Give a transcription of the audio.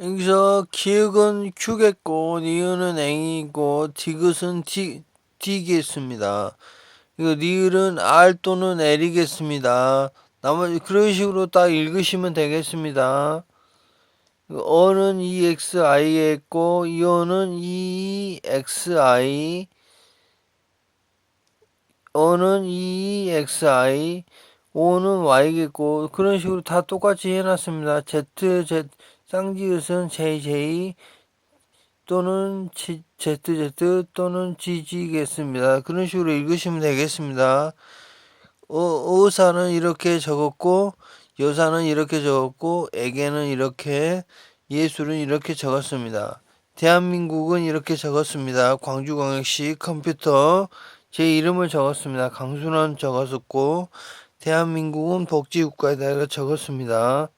여기서 기역은 Q겠고 니은은 N이고 디귿은 D, D겠습니다. 이거 니을은 R 또는 L이겠습니다. 나머지 그런 식으로 딱 읽으시면 되겠습니다. 어는 EXI에 있고 이어는 EXI 어는 EXI O는 Y겠고 그런 식으로 다 똑같이 해놨습니다. Z, Z 쌍지읒은 JJ 또는 ZZ 또는 GG겠습니다. 그런 식으로 읽으시면 되겠습니다. 어, 의사는 이렇게 적었고 여사는 이렇게 적었고 애게는 이렇게 예술은 이렇게 적었습니다. 대한민국은 이렇게 적었습니다. 광주광역시 컴퓨터 제 이름을 적었습니다. 강순원 적었었고 대한민국은 복지국가에다가 적었습니다.